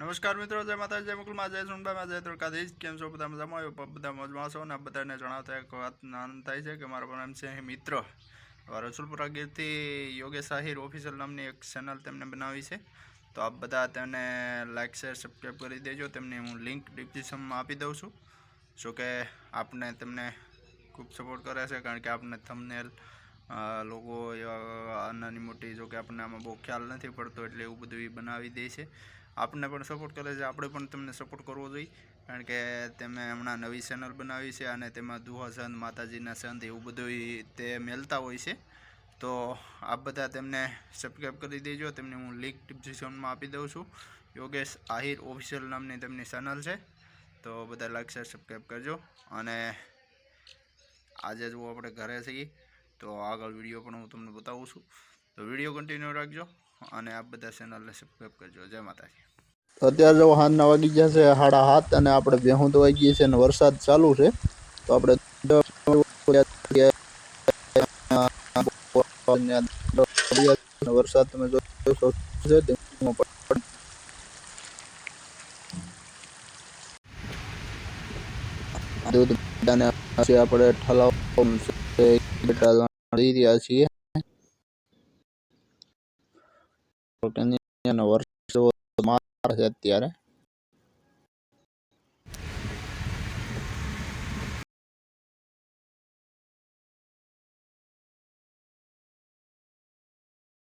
નમસ્કાર મિત્રો, જય માતા જય મુકુલમાં જય સુનબામાં જય દ્વારકાધીશ કેમ છો બધા મજામાં? આવ્યો બધા મોજમાં છો અને બધાને જણાવતા એક વાત આનંદ થાય છે કે મારો નામ છે મિત્ર. રસુલપુરા ગીરથી યોગેશ આહિર ઓફિશિયલ નામની એક ચેનલ તેમને બનાવી છે. તો આપ બધા તેને લાઇક શેર સબસ્ક્રાઈબ કરી દેજો. તેમની હું લિંક ડિસ્ક્રિપ્શનમાં આપી દઉં છું. જો કે આપને તેમને ખૂબ સપોર્ટ કરે છે, કારણ કે આપને થમનેલ લોકો એવા નાની મોટી, જો કે આપણને આમાં બહુ ખ્યાલ નથી પડતો એટલે એવું બધું એ બનાવી દે છે. આપણને પણ સપોર્ટ કરે છે, આપણે પણ તમને સપોર્ટ કરવો જોઈએ. કારણ કે તમે હમણાં નવી ચેનલ બનાવી છે અને તેમાં દુહા સંત, માતાજીના સંત એવું બધું તે મેલતા હોય છે. તો આપ બધા તેમને સબસ્ક્રાઈબ કરી દેજો. તેમને હું લિંક ડિસ્ક્રિપ્શનમાં આપી દઉં છું. યોગેશ આહિર ઓફિશિયલ નામની તેમની ચેનલ છે. તો બધા લાઈક શેર સબસ્ક્રાઈબ કરજો. અને આજે જો આપણે ઘરે છીએ. તો આગળ વીડિયો પણ હું તમને બતાવું છું. તો વીડિયો કન્ટિન્યુ રાખજો અને આ બધા ચેનલને સબસ્ક્રાઈબ કરજો. જય માતાજી. અત્યારે જો હાથના વાગી ગયા છે સાડા હાથ અને આપણે બેહું તો વાગી છે અને વરસાદ ચાલુ છે. તો આપણે વરસાદ તમે તેમાં દૂધ બધાને આપણે ઠલાવ રહ્યા છીએ. તેની અને વર્ષો માર અત્યારે.